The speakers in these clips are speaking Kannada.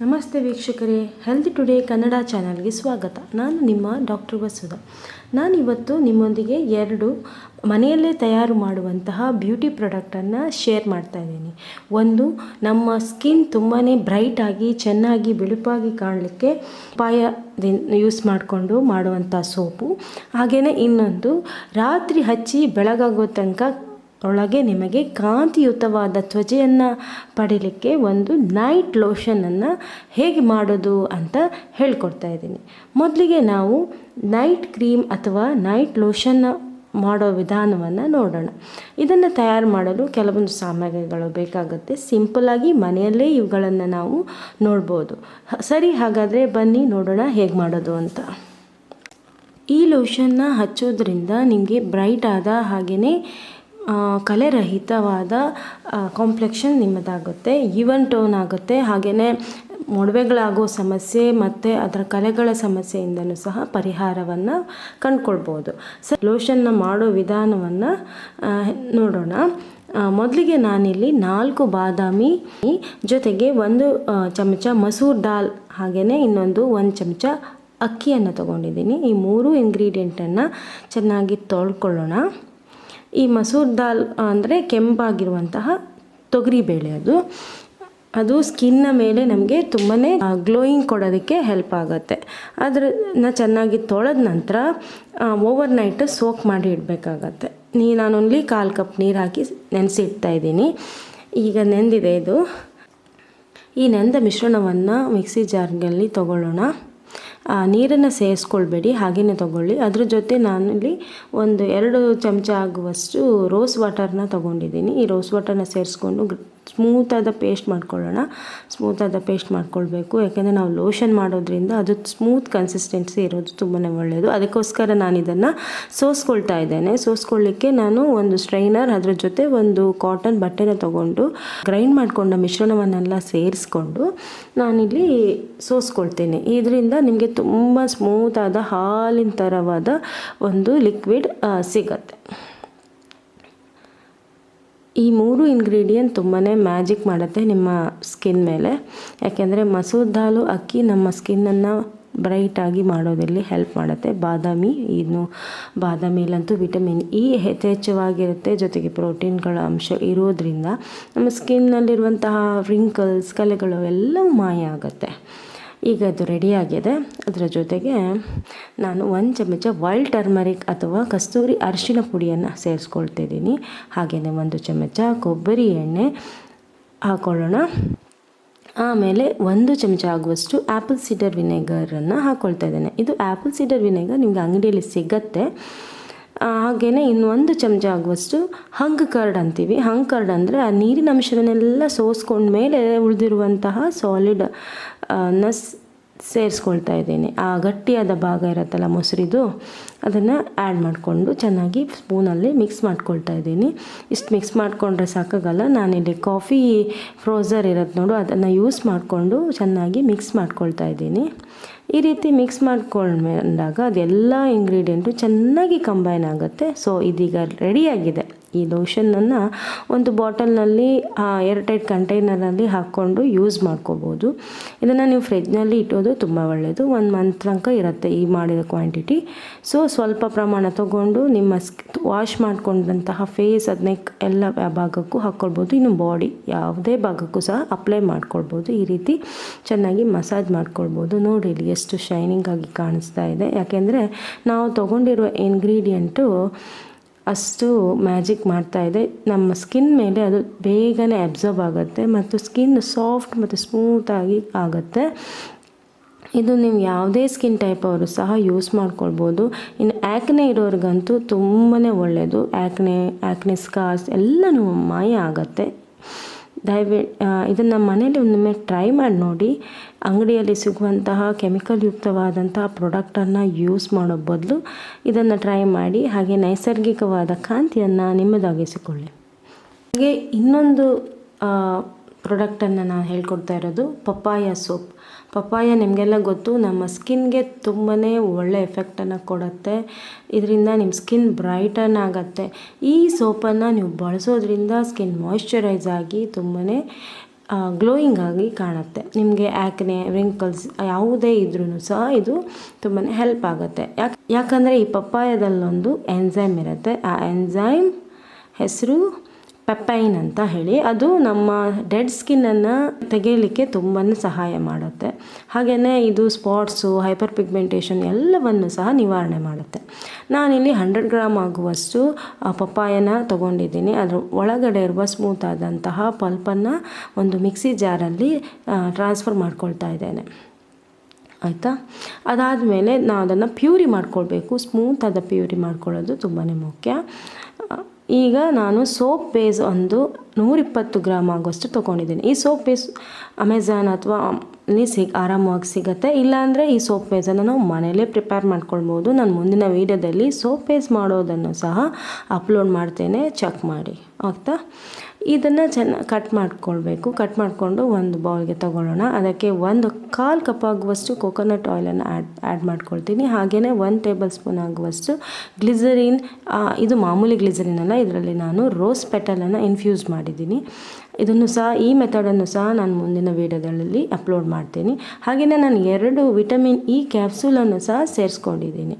ನಮಸ್ತೆ ವೀಕ್ಷಕರೇ. ಹೆಲ್ತ್ ಟುಡೇ ಕನ್ನಡ ಚಾನಲ್ಗೆ ಸ್ವಾಗತ. ನಾನು ನಿಮ್ಮ ಡಾಕ್ಟರ್ ವಸುಧ. ನಾನಿವತ್ತು ನಿಮ್ಮೊಂದಿಗೆ ಎರಡು ಮನೆಯಲ್ಲೇ ತಯಾರು ಮಾಡುವಂತಹ ಬ್ಯೂಟಿ ಪ್ರಾಡಕ್ಟನ್ನು ಶೇರ್ ಮಾಡ್ತಾ ಇದ್ದೀನಿ. ಒಂದು, ನಮ್ಮ ಸ್ಕಿನ್ ತುಂಬಾ ಬ್ರೈಟಾಗಿ ಚೆನ್ನಾಗಿ, ಬಿಳುಪಾಗಿ ಕಾಣಲಿಕ್ಕೆ ಪಾಯ ಯೂಸ್ ಮಾಡಿಕೊಂಡು ಮಾಡುವಂಥ ಸೋಪು. ಹಾಗೆಯೇ ಇನ್ನೊಂದು, ರಾತ್ರಿ ಹಚ್ಚಿ ಬೆಳಗಾಗೋ ತನಕ ಒಳಗೆ ನಿಮಗೆ ಕಾಂತಿಯುತವಾದ ತ್ವಚೆಯನ್ನು ಪಡೀಲಿಕ್ಕೆ ಒಂದು ನೈಟ್ ಲೋಷನನ್ನು ಹೇಗೆ ಮಾಡೋದು ಅಂತ ಹೇಳ್ಕೊಡ್ತಾ ಇದ್ದೀನಿ. ಮೊದಲಿಗೆ ನಾವು ನೈಟ್ ಕ್ರೀಮ್ ಅಥವಾ ನೈಟ್ ಲೋಷನ್ನ ಮಾಡೋ ವಿಧಾನವನ್ನು ನೋಡೋಣ. ಇದನ್ನು ತಯಾರು ಮಾಡಲು ಕೆಲವೊಂದು ಸಾಮಗ್ರಿಗಳು ಬೇಕಾಗುತ್ತೆ. ಸಿಂಪಲ್ಲಾಗಿ ಮನೆಯಲ್ಲೇ ಇವುಗಳನ್ನು ನಾವು ನೋಡ್ಬೋದು. ಸರಿ, ಹಾಗಾದರೆ ಬನ್ನಿ ನೋಡೋಣ ಹೇಗೆ ಮಾಡೋದು ಅಂತ. ಈ ಲೋಷನ್ನ ಹಚ್ಚೋದ್ರಿಂದ ನಿಮಗೆ ಬ್ರೈಟ್ ಆದ ಹಾಗೆಯೇ ಕಲೆರಹಿತವಾದ ಕಾಂಪ್ಲೆಕ್ಷನ್ ನಿಮ್ಮದಾಗುತ್ತೆ ಈವನ್ ಟೋನ್ ಆಗುತ್ತೆ. ಹಾಗೆಯೇ ಮೊಡವೆಗಳಾಗೋ ಸಮಸ್ಯೆ ಮತ್ತು ಅದರ ಕಲೆಗಳ ಸಮಸ್ಯೆಯಿಂದಲೂ ಸಹ ಪರಿಹಾರವನ್ನು ಕಂಡುಕೊಳ್ಬೋದು. ಸ ಲೋಷನ್ನ ಮಾಡೋ ವಿಧಾನವನ್ನು ನೋಡೋಣ. ಮೊದಲಿಗೆ ನಾನಿಲ್ಲಿ ನಾಲ್ಕು ಬಾದಾಮಿ ಜೊತೆಗೆ ಒಂದು ಚಮಚ ಮಸೂರ್ ದಾಲ್ ಹಾಗೆಯೇ ಇನ್ನೊಂದು ಒಂದು ಚಮಚ ಅಕ್ಕಿಯನ್ನು ತಗೊಂಡಿದ್ದೀನಿ. ಈ ಮೂರು ಇಂಗ್ರೀಡಿಯೆಂಟನ್ನು ಚೆನ್ನಾಗಿ ತೊಳ್ಕೊಳ್ಳೋಣ. ಈ ಮಸೂರ್ ದಾಲ್ ಅಂದರೆ ಕೆಂಪಾಗಿರುವಂತಹ ತೊಗರಿಬೇಳೆ ಅದು. ಅದು ಸ್ಕಿನ್ನ ಮೇಲೆ ನಮಗೆ ತುಂಬಾ ಗ್ಲೋಯಿಂಗ್ ಕೊಡೋದಕ್ಕೆ ಹೆಲ್ಪ್ ಆಗುತ್ತೆ. ಅದನ್ನ ಚೆನ್ನಾಗಿ ತೊಳೆದ ನಂತರ ಓವರ್ ನೈಟ್ ಸೋಕ್ ಮಾಡಿ ಇಡಬೇಕಾಗತ್ತೆ. ನೀ ನಾನೊಂದ್ಲಿ ಕಾಲು ಕಪ್ ನೀರು ಹಾಕಿ ನೆನೆಸಿ ಇಡ್ತಾ ಇದ್ದೀನಿ. ಈಗ ನೆಂದಿದೆ ಇದು. ಈ ನೆಂದ ಮಿಶ್ರಣವನ್ನು ಮಿಕ್ಸಿ ಜಾರ್ನಲ್ಲಿ ತಗೊಳ್ಳೋಣ. ನೀರನ್ನು ಸೇರಿಸ್ಕೊಳ್ಬೇಡಿ ಹಾಗೆಯೇ ತಗೊಳ್ಳಿ. ಅದ್ರ ಜೊತೆ ನಾನಿಲ್ಲಿ ಒಂದು ಎರಡು ಚಮಚ ಆಗುವಷ್ಟು ರೋಸ್ ವಾಟರ್ನ ತೊಗೊಂಡಿದ್ದೀನಿ. ಈ ರೋಸ್ ವಾಟರ್ನ ಸೇರಿಸ್ಕೊಂಡು ಸ್ಮೂತಾದ ಪೇಸ್ಟ್ ಮಾಡ್ಕೊಳ್ಳೋಣ. ಸ್ಮೂತಾದ ಪೇಸ್ಟ್ ಮಾಡ್ಕೊಳ್ಬೇಕು. ಯಾಕೆಂದರೆ ನಾವು ಲೋಷನ್ ಮಾಡೋದ್ರಿಂದ ಅದು ಸ್ಮೂತ್ ಕನ್ಸಿಸ್ಟೆನ್ಸಿ ಇರೋದು ತುಂಬಾ ಒಳ್ಳೆಯದು ಅದಕ್ಕೋಸ್ಕರ ನಾನು ಇದನ್ನು ಸೋಸ್ಕೊಳ್ತಾ ಇದ್ದೇನೆ. ಸೋಸ್ಕೊಳ್ಳಿಕ್ಕೆ ನಾನು ಒಂದು ಸ್ಟ್ರೈನರ್, ಅದರ ಜೊತೆ ಒಂದು ಕಾಟನ್ ಬಟ್ಟೆನ ತಗೊಂಡು ಗ್ರೈಂಡ್ ಮಾಡಿಕೊಂಡ ಮಿಶ್ರಣವನ್ನೆಲ್ಲ ಸೇರಿಸ್ಕೊಂಡು ನಾನಿಲ್ಲಿ ಸೋಸ್ಕೊಳ್ತೇನೆ. ಇದರಿಂದ ನಿಮಗೆ ತುಂಬ ಸ್ಮೂತಾದ ಹಾಲಿನ ಥರವಾದ ಒಂದು ಲಿಕ್ವಿಡ್ ಸಿಗತ್ತೆ. ಈ ಮೂರು ಇಂಗ್ರೀಡಿಯೆಂಟ್ ತುಂಬಾ ಮ್ಯಾಜಿಕ್ ಮಾಡುತ್ತೆ ನಿಮ್ಮ ಸ್ಕಿನ್ ಮೇಲೆ. ಯಾಕೆಂದರೆ ಮಸೂರ್ ದಾಲು ಅಕ್ಕಿ ನಮ್ಮ ಸ್ಕಿನ್ನನ್ನು ಬ್ರೈಟಾಗಿ ಮಾಡೋದ್ರಲ್ಲಿ ಹೆಲ್ಪ್ ಮಾಡುತ್ತೆ. ಬಾದಾಮಿ, ಇನ್ನು ಬಾದಾಮಿಲಂತೂ ವಿಟಮಿನ್ ಇ ಯಥೇಚ್ಛವಾಗಿರುತ್ತೆ. ಜೊತೆಗೆ ಪ್ರೋಟೀನ್ಗಳ ಅಂಶ ಇರೋದ್ರಿಂದ ನಮ್ಮ ಸ್ಕಿನ್ನಲ್ಲಿರುವಂತಹ ರಿಂಕಲ್ಸ್ ಕಲೆಗಳು ಎಲ್ಲವೂ ಮಾಯ ಆಗುತ್ತೆ. ಈಗ ಅದು ರೆಡಿಯಾಗಿದೆ ಅದರ ಜೊತೆಗೆ ನಾನು ಒಂದು ಚಮಚ ವೈಲ್ಡ್ ಟರ್ಮರಿಕ್ ಅಥವಾ ಕಸ್ತೂರಿ ಅರಿಶಿನ ಪುಡಿಯನ್ನು ಸೇರಿಸ್ಕೊಳ್ತಿದ್ದೀನಿ. ಹಾಗೆಯೇ ಒಂದು ಚಮಚ ಕೊಬ್ಬರಿ ಎಣ್ಣೆ ಹಾಕೊಳ್ಳೋಣ. ಆಮೇಲೆ ಒಂದು ಚಮಚ ಆಗುವಷ್ಟು ಆ್ಯಪಲ್ ಸೀಡರ್ ವಿನೆಗರನ್ನು ಹಾಕ್ಕೊಳ್ತಾ ಇದ್ದೇನೆ. ಇದು ಆ್ಯಪಲ್ ಸೀಡರ್ ವಿನೆಗರ್ ನಿಮಗೆ ಅಂಗಡಿಯಲ್ಲಿ ಸಿಗತ್ತೆ. ಹಾಗೆಯೇ ಇನ್ನೊಂದು ಚಮಚ ಆಗುವಷ್ಟು ಹಂಗ್ ಕರ್ಡ್ ಅಂತೀವಿ. ಹಂಗ್ ಕರ್ಡ್ ಅಂದರೆ ಆ ನೀರಿನ ಅಂಶವನ್ನೆಲ್ಲ ಸೋಸ್ಕೊಂಡ್ಮೇಲೆ ಉಳಿದಿರುವಂತಹ ಸಾಲಿಡ್ ನ ಸೇರಿಸ್ಕೊಳ್ತಾ ಇದ್ದೀನಿ. ಆ ಗಟ್ಟಿಯಾದ ಭಾಗ ಇರುತ್ತಲ್ಲ ಮೊಸರಿದು, ಅದನ್ನು ಆ್ಯಡ್ ಮಾಡಿಕೊಂಡು ಚೆನ್ನಾಗಿ ಸ್ಪೂನಲ್ಲಿ ಮಿಕ್ಸ್ ಮಾಡ್ಕೊಳ್ತಾ ಇದ್ದೀನಿ. ಇಷ್ಟು ಮಿಕ್ಸ್ ಮಾಡಿಕೊಂಡ್ರೆ ಸಾಕಾಗಲ್ಲ. ನಾನಿಲ್ಲಿ ಕಾಫಿ ಫ್ರೋಝರ್ ಇರುತ್ತೆ ನೋಡು, ಅದನ್ನು ಯೂಸ್ ಮಾಡಿಕೊಂಡು ಚೆನ್ನಾಗಿ ಮಿಕ್ಸ್ ಮಾಡ್ಕೊಳ್ತಾ ಇದ್ದೀನಿ. ಈ ರೀತಿ ಮಿಕ್ಸ್ ಮಾಡ್ಕೊಂಡಾಗ ಅದೆಲ್ಲ ಇಂಗ್ರೀಡಿಯೆಂಟು ಚೆನ್ನಾಗಿ ಕಂಬೈನ್ ಆಗುತ್ತೆ. ಸೊ ಇದೀಗ ರೆಡಿಯಾಗಿದೆ ಈ ಲೋಷನನ್ನು ಒಂದು ಬಾಟಲ್ನಲ್ಲಿ ಏರ್ಟೈಟ್ ಕಂಟೈನರಲ್ಲಿ ಹಾಕ್ಕೊಂಡು ಯೂಸ್ ಮಾಡ್ಕೋಬೋದು. ಇದನ್ನು ನೀವು ಫ್ರಿಜ್ನಲ್ಲಿ ಇಟ್ಟೋದು ತುಂಬ ಒಳ್ಳೆಯದು ಒಂದು ಮಂತ್ ತನಕ ಇರುತ್ತೆ ಈ ಮಾಡಿದ ಕ್ವಾಂಟಿಟಿ ಸೊ ಸ್ವಲ್ಪ ಪ್ರಮಾಣ ತಗೊಂಡು ನಿಮ್ಮ ಸ್ಕ್ ವಾಶ್ ಮಾಡಿಕೊಂಡಂತಹ ಫೇಸ್ ಅದು ನೆಕ್ ಎಲ್ಲ ಭಾಗಕ್ಕೂ ಹಾಕ್ಕೊಳ್ಬೋದು. ಇನ್ನು ಬಾಡಿ ಯಾವುದೇ ಭಾಗಕ್ಕೂ ಸಹ ಅಪ್ಲೈ ಮಾಡ್ಕೊಳ್ಬೋದು. ಈ ರೀತಿ ಚೆನ್ನಾಗಿ ಮಸಾಜ್ ಮಾಡ್ಕೊಳ್ಬೋದು. ನೋಡಿ ಇಲ್ಲಿ ಎಷ್ಟು ಶೈನಿಂಗ್ ಆಗಿ ಕಾಣಿಸ್ತಾ ಇದೆ. ಯಾಕೆಂದರೆ ನಾವು ತೊಗೊಂಡಿರುವ ಇಂಗ್ರೀಡಿಯೆಂಟು ಅಷ್ಟು ಮ್ಯಾಜಿಕ್ ಮಾಡ್ತಾ ಇದೆ. ನಮ್ಮ ಸ್ಕಿನ್ ಮೇಲೆ ಅದು ಬೇಗನೆ ಅಬ್ಸರ್ವ್ ಆಗುತ್ತೆ ಮತ್ತು ಸ್ಕಿನ್ ಸಾಫ್ಟ್ ಮತ್ತು ಸ್ಮೂತಾಗಿ ಆಗುತ್ತೆ. ಇದು ನೀವು ಯಾವುದೇ ಸ್ಕಿನ್ ಟೈಪ್ ಅವರು ಸಹ ಯೂಸ್ ಮಾಡ್ಕೊಳ್ಬೋದು. ಇನ್ನು ಆ್ಯಕ್ನೆ ಇರೋರಿಗಂತೂ ತುಂಬಾ ಒಳ್ಳೆಯದು ಆ್ಯಕ್ನೆ ಆ್ಯಕ್ನೆ ಸ್ಕಾರ್ಸ್ ಎಲ್ಲನೂ ಮಾಯ ಆಗುತ್ತೆ. ದಯವಿ ಇದನ್ನು ಮನೇಲಿ ಒಂದೊಮ್ಮೆ ಟ್ರೈ ಮಾಡಿ ನೋಡಿ. ಅಂಗಡಿಯಲ್ಲಿ ಸಿಗುವಂತಹ ಕೆಮಿಕಲ್ ಯುಕ್ತವಾದಂತಹ ಪ್ರಾಡಕ್ಟನ್ನು ಯೂಸ್ ಮಾಡೋ ಬದಲು ಇದನ್ನು ಟ್ರೈ ಮಾಡಿ, ಹಾಗೆ ನೈಸರ್ಗಿಕವಾದ ಕಾಂತಿಯನ್ನು ನಿಮ್ಮದಾಗಿಸಿಕೊಳ್ಳಿ. ಹಾಗೆ ಇನ್ನೊಂದು ಪ್ರಾಡಕ್ಟನ್ನು ನಾನು ಹೇಳ್ಕೊಡ್ತಾ ಇರೋದು ಪಪ್ಪಾಯ ಸೋಪ್. ಪಪ್ಪಾಯ ನಿಮಗೆಲ್ಲ ಗೊತ್ತು, ನಮ್ಮ ಸ್ಕಿನ್ಗೆ ತುಂಬಾ ಒಳ್ಳೆ ಎಫೆಕ್ಟನ್ನು ಕೊಡುತ್ತೆ. ಇದರಿಂದ ನಿಮ್ಮ ಸ್ಕಿನ್ ಬ್ರೈಟನ್ ಆಗುತ್ತೆ. ಈ ಸೋಪನ್ನು ನೀವು ಬಳಸೋದ್ರಿಂದ ಸ್ಕಿನ್ ಮಾಯಿಶ್ಚರೈಸ್ ಆಗಿ ತುಂಬಾ ಗ್ಲೋಯಿಂಗ್ ಆಗಿ ಕಾಣುತ್ತೆ. ನಿಮಗೆ ಆ್ಯಕ್ನೆ ರಿಂಕಲ್ಸ್ ಯಾವುದೇ ಇದ್ರೂ ಸಹ ಇದು ತುಂಬಾ ಹೆಲ್ಪ್ ಆಗುತ್ತೆ. ಯಾಕೆ, ಯಾಕಂದರೆ ಈ ಪಪ್ಪಾಯದಲ್ಲೊಂದು ಎನ್ಝೈಮ್ ಇರುತ್ತೆ. ಆ ಎನ್ಝೈಮ್ ಹೆಸರು ಪೆಪೈನ್ ಅಂತ ಹೇಳಿ, ಅದು ನಮ್ಮ ಡೆಡ್ ಸ್ಕಿನ್ನನ್ನು ತೆಗೆಯಲಿಕ್ಕೆ ತುಂಬಾ ಸಹಾಯ ಮಾಡುತ್ತೆ. ಹಾಗೆಯೇ ಇದು ಸ್ಪಾಟ್ಸು ಹೈಪರ್ ಪಿಗ್ಮೆಂಟೇಷನ್ ಎಲ್ಲವನ್ನು ಸಹ ನಿವಾರಣೆ ಮಾಡುತ್ತೆ. ನಾನಿಲ್ಲಿ ಹಂಡ್ರೆಡ್ ಗ್ರಾಮ್ ಆಗುವಷ್ಟು ಪಪ್ಪಾಯನ ತೊಗೊಂಡಿದ್ದೀನಿ. ಅದರ ಒಳಗಡೆ ಇರುವ ಸ್ಮೂತ್ ಆದಂತಹ ಪಲ್ಪನ್ನು ಒಂದು ಮಿಕ್ಸಿ ಜಾರಲ್ಲಿ ಟ್ರಾನ್ಸ್ಫರ್ ಮಾಡ್ಕೊಳ್ತಾ ಇದ್ದೇನೆ. ಆಯಿತಾ? ಅದಾದಮೇಲೆ ನಾವು ಅದನ್ನು ಪ್ಯೂರಿ ಮಾಡ್ಕೊಳ್ಬೇಕು. ಸ್ಮೂತಾದ ಪ್ಯೂರಿ ಮಾಡ್ಕೊಳ್ಳೋದು ತುಂಬಾ ಮುಖ್ಯ. ಈಗ ನಾನು ಸೋಪ್ ಬೇಸ್ ಒಂದು ನೂರಿಪ್ಪತ್ತು ಗ್ರಾಮ್ ಆಗುವಷ್ಟು ತೊಗೊಂಡಿದ್ದೀನಿ. ಈ ಸೋಪ್ ಬೇಸ್ ಅಮೆಝಾನ್ ಅಥವಾ ಅಲ್ಲಿ ಸಿಗ್, ಆರಾಮವಾಗಿ ಸಿಗುತ್ತೆ. ಇಲ್ಲಾಂದರೆ ಈ ಸೋಪ್ ಬೇಸನ್ನು ನಾವು ಮನೆಯಲ್ಲೇ ಪ್ರಿಪೇರ್ ಮಾಡ್ಕೊಳ್ಬೋದು. ನಾನು ಮುಂದಿನ ವೀಡಿಯೋದಲ್ಲಿ ಸೋಪ್ ಬೇಸ್ ಮಾಡೋದನ್ನು ಸಹ ಅಪ್ಲೋಡ್ ಮಾಡ್ತೇನೆ. ಚೆಕ್ ಮಾಡಿ. ಆಗ್ತಾ ಇದನ್ನು ಚೆನ್ನಾಗಿ ಕಟ್ ಮಾಡ್ಕೊಳ್ಬೇಕು. ಕಟ್ ಮಾಡಿಕೊಂಡು ಒಂದು ಬೌಲ್ಗೆ ತಗೊಳ್ಳೋಣ. ಅದಕ್ಕೆ ಒಂದು ಕಾಲು ಕಪ್ ಆಗುವಷ್ಟು ಕೊಕೊನಟ್ ಆಯಿಲನ್ನು ಆ್ಯಡ್ ಆ್ಯಡ್ ಮಾಡ್ಕೊಳ್ತೀನಿ. ಹಾಗೆಯೇ ಒಂದು ಟೇಬಲ್ ಸ್ಪೂನ್ ಆಗುವಷ್ಟು ಗ್ಲಿಸರಿನ್ ಇದು ಮಾಮೂಲಿ ಗ್ಲಿಸರಿನ್ ಅಲ್ಲ, ಇದರಲ್ಲಿ ನಾನು ರೋಸ್ ಪೆಟಲನ್ನು ಇನ್ಫ್ಯೂಸ್ ಮಾಡಿದ್ದೀನಿ. ಇದನ್ನು ಸಹ, ಈ ಮೆಥಡನ್ನು ಸಹ ನಾನು ಮುಂದಿನ ವೀಡಿಯೋದಲ್ಲಿ ಅಪ್ಲೋಡ್ ಮಾಡ್ತೀನಿ. ಹಾಗೆಯೇ ನಾನು ಎರಡು ವಿಟಮಿನ್ ಇ ಕ್ಯಾಪ್ಸೂಲನ್ನು ಸಹ ಸೇರಿಸ್ಕೊಂಡಿದ್ದೀನಿ.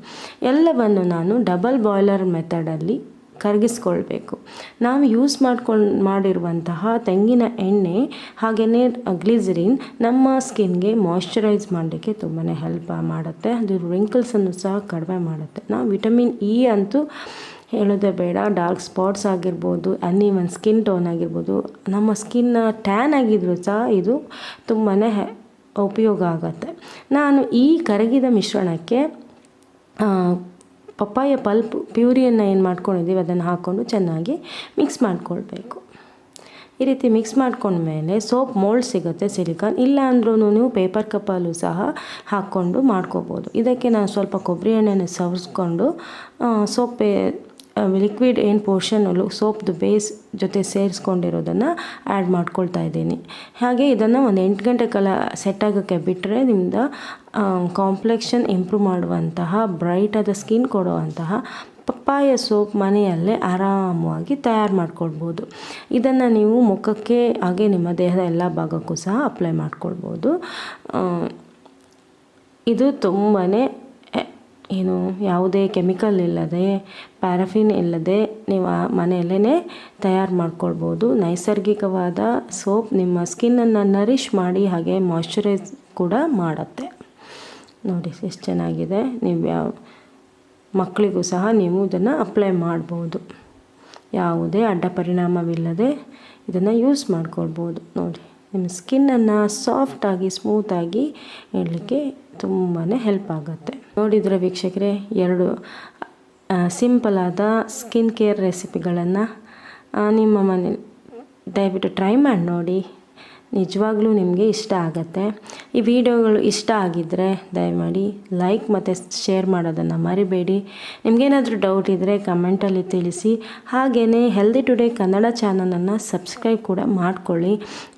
ಎಲ್ಲವನ್ನು ನಾನು ಡಬಲ್ ಬಾಯ್ಲರ್ ಮೆಥಡಲ್ಲಿ ಕರಗಿಸ್ಕೊಳ್ಬೇಕು. ನಾವು ಯೂಸ್ ಮಾಡ್ಕೊಂಡು ಮಾಡಿರುವಂತಹ ತೆಂಗಿನ ಎಣ್ಣೆ ಹಾಗೆಯೇ ಗ್ಲಿಸರಿನ್ ನಮ್ಮ ಸ್ಕಿನ್ಗೆ ಮಾಯ್ಶ್ಚರೈಸ್ ಮಾಡಲಿಕ್ಕೆ ತುಂಬಾ ಹೆಲ್ಪ್ ಮಾಡುತ್ತೆ. ಅದು ರಿಂಕಲ್ಸನ್ನು ಸಹ ಕಡಿಮೆ ಮಾಡುತ್ತೆ. ನಾವು ವಿಟಮಿನ್ ಇ ಅಂತೂ ಹೇಳೋದೇ ಬೇಡ. ಡಾರ್ಕ್ ಸ್ಪಾಟ್ಸ್ ಆಗಿರ್ಬೋದು ಅನ್ಈವನ್ ಸ್ಕಿನ್ ಟೋನ್ ಆಗಿರ್ಬೋದು, ನಮ್ಮ ಸ್ಕಿನ್ ಟ್ಯಾನ್ ಆಗಿದ್ರೂ ಸಹ ಇದು ತುಂಬಾ ಉಪಯೋಗ ಆಗುತ್ತೆ. ನಾನು ಈ ಕರಗಿದ ಮಿಶ್ರಣಕ್ಕೆ ಪಪ್ಪಾಯ ಪಲ್ಪ್ ಪ್ಯೂರಿಯನ್ನು ಏನು ಮಾಡ್ಕೊಂಡಿದ್ದೀವಿ, ಅದನ್ನು ಹಾಕ್ಕೊಂಡು ಚೆನ್ನಾಗಿ ಮಿಕ್ಸ್ ಮಾಡಿಕೊಳ್ಬೇಕು. ಈ ರೀತಿ ಮಿಕ್ಸ್ ಮಾಡ್ಕೊಂಡ್ಮೇಲೆ ಸೋಪ್ ಮೋಲ್ಡ್ ಸಿಗುತ್ತೆ ಸಿಲಿಕಾನ್ ಇಲ್ಲ ಅಂದ್ರೂ ನೀವು ಪೇಪರ್ ಕಪ್ಪಲ್ಲೂ ಸಹ ಹಾಕ್ಕೊಂಡು ಮಾಡ್ಕೋಬೋದು. ಇದಕ್ಕೆ ನಾನು ಸ್ವಲ್ಪ ಕೊಬ್ಬರಿ ಎಣ್ಣೆನ ಸವರಿಸ್ಕೊಂಡು ಸೋಪೆ ಲಿಕ್ವಿಡ್ ಏನು ಪೋರ್ಷನಲ್ಲೂ ಸೋಪ್ದು ಬೇಸ್ ಜೊತೆ ಸೇರಿಸ್ಕೊಂಡಿರೋದನ್ನು ಆ್ಯಡ್ ಮಾಡ್ಕೊಳ್ತಾ ಇದ್ದೀನಿ. ಹಾಗೆ ಇದನ್ನು ಒಂದು ಎಂಟು ಗಂಟೆ ಕಾಲ ಸೆಟ್ ಆಗೋಕ್ಕೆ ಬಿಟ್ಟರೆ ನಿಮ್ದು ಕಾಂಪ್ಲೆಕ್ಷನ್ ಇಂಪ್ರೂವ್ ಮಾಡುವಂತಹ ಬ್ರೈಟಾದ ಸ್ಕಿನ್ ಕೊಡುವಂತಹ ಪಪ್ಪಾಯ ಸೋಪ್ ಮನೆಯಲ್ಲೇ ಆರಾಮವಾಗಿ ತಯಾರು ಮಾಡ್ಕೊಳ್ಬೋದು. ಇದನ್ನು ನೀವು ಮುಖಕ್ಕೆ, ಹಾಗೆ ನಿಮ್ಮ ದೇಹದ ಎಲ್ಲ ಭಾಗಕ್ಕೂ ಸಹ ಅಪ್ಲೈ ಮಾಡ್ಕೊಳ್ಬೋದು. ಇದು ತುಂಬಾ ಏನು, ಯಾವುದೇ ಕೆಮಿಕಲ್ ಇಲ್ಲದೆ, ಪ್ಯಾರಫಿನ್ ಇಲ್ಲದೆ ನೀವು ಮನೆಯಲ್ಲೇ ತಯಾರು ಮಾಡ್ಕೊಳ್ಬೋದು. ನೈಸರ್ಗಿಕವಾದ ಸೋಪ್ ನಿಮ್ಮ ಸ್ಕಿನ್ನನ್ನು ನರಿಷ್ ಮಾಡಿ ಹಾಗೆ ಮಾಯ್ಶ್ಚರೈಸ್ ಕೂಡ ಮಾಡುತ್ತೆ. ನೋಡಿ, ಎಷ್ಟು ಚೆನ್ನಾಗಿದೆ. ನೀವು ಯಾವ ಮಕ್ಕಳಿಗೂ ಸಹ ನೀವು ಇದನ್ನು ಅಪ್ಲೈ ಮಾಡ್ಬೋದು. ಯಾವುದೇ ಅಡ್ಡ ಪರಿಣಾಮವಿಲ್ಲದೆ ಇದನ್ನು ಯೂಸ್ ಮಾಡ್ಕೊಳ್ಬೋದು. ನೋಡಿ. ನಿಮ್ಮ ಸ್ಕಿನ್ನನ್ನು ಸಾಫ್ಟಾಗಿ ಸ್ಮೂತಾಗಿ ಇಡಲಿಕ್ಕೆ ತುಂಬಾ ಹೆಲ್ಪ್ ಆಗುತ್ತೆ. ನೋಡಿದರೆ ವೀಕ್ಷಕರೇ, ಎರಡು ಸಿಂಪಲಾದ ಸ್ಕಿನ್ ಕೇರ್ ರೆಸಿಪಿಗಳನ್ನು ನಿಮ್ಮ ಮನೇಲಿ ದಯವಿಟ್ಟು ಟ್ರೈ ಮಾಡಿ ನೋಡಿ. ನಿಜವಾಗ್ಲೂ ನಿಮಗೆ ಇಷ್ಟ ಆಗುತ್ತೆ. ಈ ವಿಡಿಯೋಗಳು ಇಷ್ಟ ಆಗಿದ್ದರೆ ದಯಮಾಡಿ ಲೈಕ್ ಮತ್ತು ಶೇರ್ ಮಾಡೋದನ್ನು ಮರಿಬೇಡಿ. ನಿಮಗೇನಾದರೂ ಡೌಟ್ ಇದ್ದರೆ ಕಮೆಂಟಲ್ಲಿ ತಿಳಿಸಿ. ಹಾಗೆಯೇ ಹೆಲ್ದಿ ಟುಡೇ ಕನ್ನಡ ಚಾನಲನ್ನು ಸಬ್ಸ್ಕ್ರೈಬ್ ಕೂಡ ಮಾಡಿಕೊಳ್ಳಿ.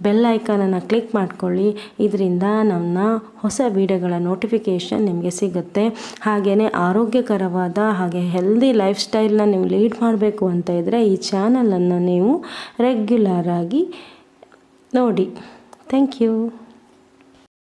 ಬೆಲ್ ಐಕಾನನ್ನು ಕ್ಲಿಕ್ ಮಾಡಿಕೊಳ್ಳಿ. ಇದರಿಂದ ನಮ್ಮ ಹೊಸ ವಿಡಿಯೋಗಳ ನೋಟಿಫಿಕೇಷನ್ ನಿಮಗೆ ಸಿಗುತ್ತೆ. ಹಾಗೆಯೇ ಆರೋಗ್ಯಕರವಾದ ಹಾಗೆ ಹೆಲ್ದಿ ಲೈಫ್ ಸ್ಟೈಲ್ನ ನೀವು ಲೀಡ್ ಮಾಡಬೇಕು ಅಂತ ಇದ್ದರೆ ಈ ಚಾನಲನ್ನು ನೀವು ರೆಗ್ಯುಲರಾಗಿ ನೋಡಿ ಥ್ಯಾಂಕ್ ಯು